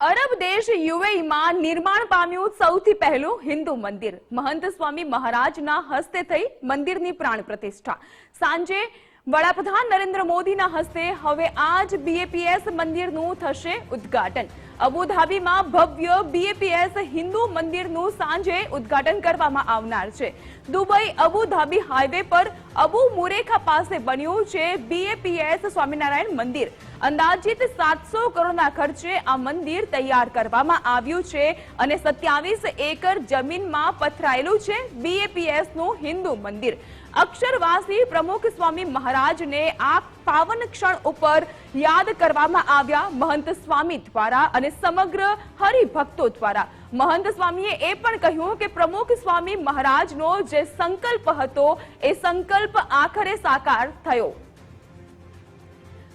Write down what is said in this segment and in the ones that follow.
અરબ દેશ યુએઈમાં નિર્માણ પામ્યું સૌથી પહેલું હિન્દુ મંદિર. મહંત સ્વામી મહારાજના હસ્તે થઈ મંદિરની પ્રાણ પ્રતિષ્ઠા. સાંજે વડાપ્રધાન નરેન્દ્ર મોદીના હસ્તે હવે આજ બીએપીએસ મંદિરનું થશે ઉદ્ઘાટન. અબુધાબીમાં ભવ્ય બીએપીએસ હિન્દુ મંદિરનું સાંજે ઉદ્ઘાટન કરવામાં આવનાર છે. દુબઈ અબુધાબી હાઈવે પર અબુ મુરેખા પાસે બન્યું છે બીએપીએસ સ્વામિનારાયણ મંદિર. અંદાજિત સાતસો કરોડના ખર્ચે આ મંદિર તૈયાર કરવામાં આવ્યું છે અને સત્યાવીસ એકર જમીનમાં પથરાયેલું છે બીએપીએસનું હિન્દુ મંદિર. અક્ષરવાસી પ્રમુખ સ્વામી મહારાજને આ પાવન ક્ષણ ઉપર યાદ કરવામાં આવ્યા મહંત સ્વામી દ્વારા અને સમગ્ર હરિભક્તો દ્વારા. મહંત સ્વામીએ એ પણ કહ્યું કે પ્રમુખ સ્વામી મહારાજનો જે સંકલ્પ હતો, એ સંકલ્પ આખરે સાકાર થયો.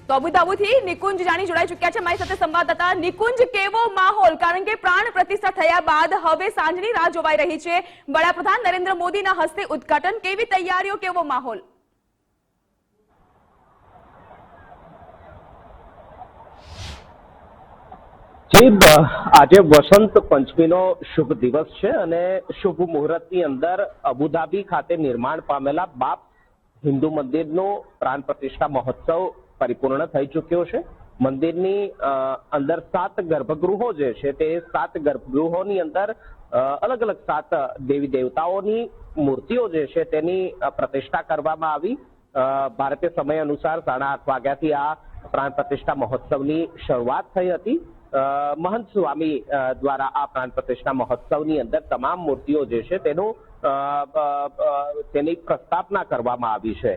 તો અબુધાબુથી નિકુંજ જાણી જોડાઈ ચુક્યા છે. મારી સાથે સંવાદદાતા નિકુંજ, કેવો માહોલ? કારણ કે પ્રાણ પ્રતિષ્ઠા થયા બાદ હવે સાંજની રાહ જોવાઈ રહી છે. વડાપ્રધાન નરેન્દ્ર મોદીના હસ્તે ઉદ્ઘાટન. કેવી તૈયારીઓ, કેવો માહોલ? જી, બ- આજે વસંત પંચમીનો શુભ દિવસ છે અને શુભ મુહૂર્તની અંદર અબુધાબી ખાતે નિર્માણ પામેલા બાપ હિન્દુ મંદિરનો પ્રાણ પ્રતિષ્ઠા મહોત્સવ પરિપૂર્ણ થઈ ચૂક્યો છે. મંદિરની અંદર સાત ગર્ભગૃહો જે છે તે સાત ગર્ભગૃહોની અંદર અલગ અલગ સાત દેવી દેવતાઓની મૂર્તિઓ જે છે તેની પ્રતિષ્ઠા કરવામાં આવી. ભારતીય સમય અનુસાર સાડા આઠ વાગ્યાથી આ પ્રાણ પ્રતિષ્ઠા મહોત્સવની શરૂઆત થઈ હતી. મહંત સ્વામી દ્વારા આ પ્રાણ પ્રતિષ્ઠા મહોત્સવની અંદર તમામ મૂર્તિઓ જે છે તેનું તેની પ્રસ્થાપના કરવામાં આવી છે.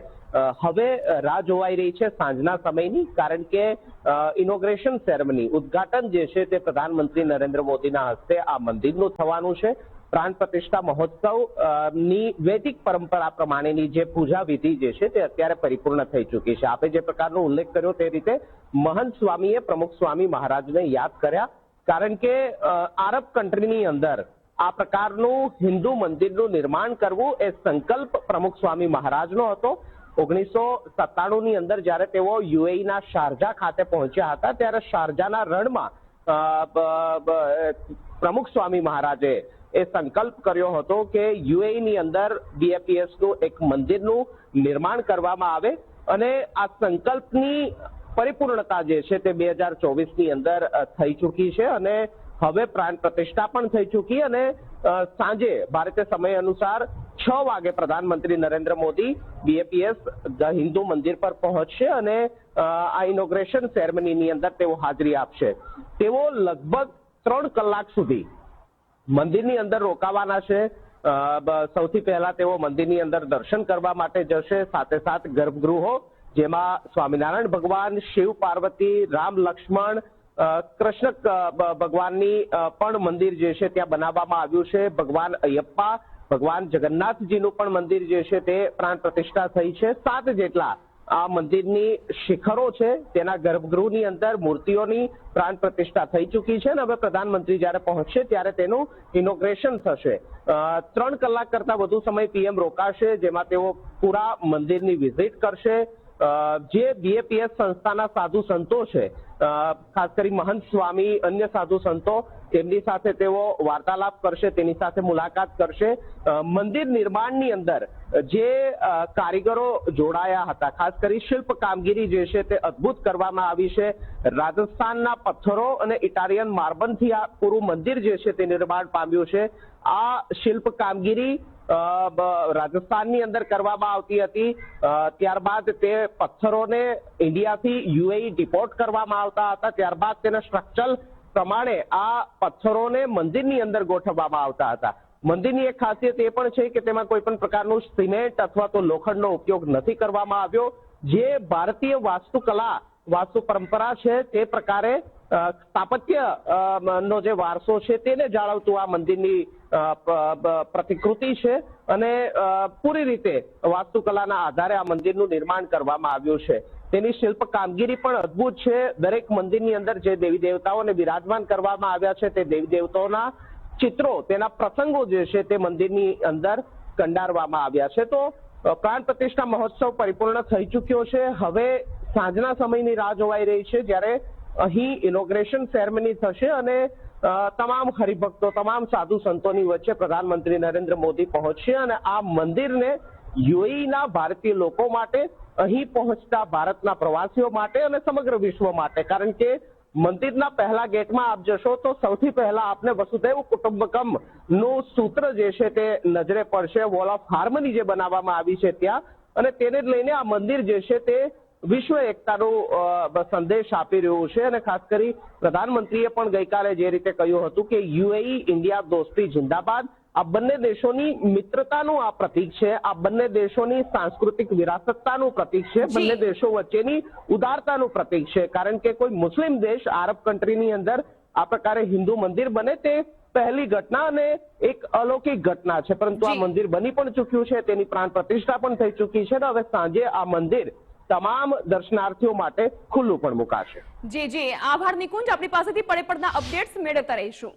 હવે રાહ જોવાઈ રહી છે સાંજના સમયની, કારણ કે ઇનોગ્રેશન સેરેમની ઉદ્ઘાટન જે છે તે પ્રધાનમંત્રી નરેન્દ્ર મોદીના હસ્તે આ મંદિરનું થવાનું છે. પ્રાણ પ્રતિષ્ઠા મહોત્સવની વૈદિક પરંપરા પ્રમાણેની જે પૂજા વિધિ જે છે તે અત્યારે પરિપૂર્ણ થઈ ચૂકી છે. આપે જે પ્રકારનો ઉલ્લેખ કર્યો તે રીતે મહંત સ્વામીએ પ્રમુખ સ્વામી મહારાજને યાદ કર્યા. કારણ કે આરબ કન્ટ્રીની અંદર આ પ્રકારનું હિન્દુ મંદિરનું નિર્માણ કરવું એ સંકલ્પ પ્રમુખ સ્વામી મહારાજનો હતો. ઓગણીસો સત્તાણું ની અંદર જ્યારે તેઓ યુએઈ ના શારજા ખાતે પહોંચ્યા હતા, ત્યારે શારજાના રણમાં પ્રમુખ સ્વામી મહારાજે એ સંકલ્પ કર્યો હતો કે યુએઈ ની અંદર બીએપીએસનું એક મંદિરનું નિર્માણ કરવામાં આવે અને આ સંકલ્પની પરિપૂર્ણતા જે છે તે બે હજાર ચોવીસની અંદર થઈ ચૂકી છે અને હવે પ્રાણ પ્રતિષ્ઠા પણ થઈ ચૂકી અને સાંજે ભારતીય સમય અનુસાર છ વાગે પ્રધાનમંત્રી નરેન્દ્ર મોદી બીએપીએસ ધ હિન્દુ મંદિર પર પહોંચશે અને આ ઇનોગ્રેશન સેરેમનીની અંદર તેઓ હાજરી આપશે. તેઓ લગભગ ત્રણ કલાક સુધી મંદિરની અંદર રોકાવાના છે. સૌથી પહેલા તેઓ મંદિરની અંદર દર્શન કરવા માટે જશે. સાથે સાથ ગર્ભગૃહો, જેમાં સ્વામિનારાયણ ભગવાન, શિવ પાર્વતી, રામ લક્ષ્મણ કૃષ્ણ ભગવાનની પણ મંદિર જે છે ત્યાં બનાવવામાં આવ્યું છે. ભગવાન અયપ્પા, ભગવાન જગન્નાથજીનું પણ મંદિર જે છે તે પ્રાણ પ્રતિષ્ઠા થઈ છે. સાત જેટલા આ મંદિરની શિખરો છે, તેના ગર્ભગૃહની અંદર મૂર્તિઓની પ્રાણ પ્રતિષ્ઠા થઈ ચૂકી છે અને હવે પ્રધાનમંત્રી જ્યારે પહોંચશે ત્યારે તેનું ઇનોગ્રેશન થશે. ત્રણ કલાક કરતા વધુ સમય પીએમ રોકાશે, જેમાં તેઓ પૂરા મંદિરની વિઝિટ કરશે. જે બીએપીએસ સંસ્થાના સાધુ સંતો છે ખાસ કરી મહંત સ્વામી, અન્ય સાધુ સંતો, તેમની સાથે તેઓ વાર્તાલાપ કરશે, તેની સાથે મુલાકાત કરશે. મંદિર નિર્માણની અંદર જે કારીગરો જોડાયા હતા, ખાસ કરી શિલ્પ કામગીરી જે છે તે અદ્ભુત કરવામાં આવી છે. રાજસ્થાનના પથ્થરો અને ઇટાલિયન માર્બલથી આ પૂરું મંદિર જે છે તે નિર્માણ પામ્યું છે. આ શિલ્પ કામગીરી રાજસ્થાનની અંદર કરવામાં આવતી હતી. ત્યારબાદ તે પથ્થરોને ઇન્ડિયાથી યુએઈ ડિપોર્ટ કરવામાં આવતા હતા. ત્યારબાદ તેના સ્ટ્રક્ચર પ્રમાણે આ પથ્થરોને મંદિરની અંદર ગોઠવવામાં આવતા હતા. મંદિરની એક ખાસિયત એ પણ છે કે તેમાં કોઈ પણ પ્રકારનું સિમેન્ટ અથવા તો લોખંડનો ઉપયોગ નથી કરવામાં આવ્યો. જે ભારતીય વાસ્તુકલા વાસ્તુ પરંપરા છે, તે પ્રકારે સ્થાપત્ય નો જે વારસો છે તેને જાળવતું આ મંદિરની પ્રતિકૃતિ છે અને પૂરી રીતે વાસ્તુકલાના આધારે આ મંદિરનું નિર્માણ કરવામાં આવ્યું છે. તેની શિલ્પ કામગીરી પણ અદ્ભુત છે. દરેક મંદિરની અંદર જે દેવી દેવતાઓને બિરાજમાન કરવામાં આવ્યા છે, તે દેવી દેવતાઓના ચિત્રો, તેના પ્રસંગો જે છે તે મંદિરની અંદર કંડારવામાં આવ્યા છે. તો પ્રાણ પ્રતિષ્ઠા મહોત્સવ પરિપૂર્ણ થઈ ચૂક્યો છે. હવે સાંજના સમયની રાહ જોવાઈ રહી છે, જ્યારે અહીં ઇનોગ્રેશન સેરેમની થશે અને તમામ હરિભક્તો, તમામ સાધુ સંતોની વચ્ચે પ્રધાનમંત્રી નરેન્દ્ર મોદી પહોંચશે અને આ મંદિરને યુએઈના ભારતીય લોકો માટે, અહીં પહોંચતા ભારતના પ્રવાસીઓ માટે અને સમગ્ર વિશ્વ માટે. કારણ કે મંદિરના પહેલા ગેટમાં આપ જશો તો સૌથી પહેલા આપને વસુધૈવ કુટુંબકમનું સૂત્ર જે છે તે નજરે પડશે. વોલ ઓફ હાર્મની જે બનાવવામાં આવી છે ત્યાં. અને તેને લઈને આ મંદિર જે છે તે વિશ્વ એકતાનો સંદેશ આપી રહ્યો છે અને ખાસ કરી પ્રધાનમંત્રીએ પણ ગઈકાલે જે રીતે કહ્યું હતું કે યુએઈ ઇન્ડિયા દોસ્તી જિંદાબાદ આ બંને દેશોની મિત્રતાનું આ પ્રતીક છે આ બંને દેશોની સાંસ્કૃતિક વિરાસતતાનું પ્રતીક છે બંને દેશો વચ્ચેની ઉદારતાનું પ્રતીક છે. કારણ કે કોઈ મુસ્લિમ દેશ આરબ કન્ટ્રીની અંદર આ પ્રકારે હિન્દુ મંદિર બને તે પહેલી ઘટના અને એક અલૌકિક ઘટના છે. પરંતુ આ મંદિર બની પણ ચૂક્યું છે તેની પ્રાણ પ્રતિષ્ઠા પણ થઈ ચૂકી છે અને હવે સાંજે આ મંદિર તમામ દર્શનાર્થીઓ માટે ખુલ્લું પણ મુકાશે. જી જી. આભાર નિકુંજ આપણી પાસેથી પડે પડના અપડેટ્સ મેળવતા રહીશું.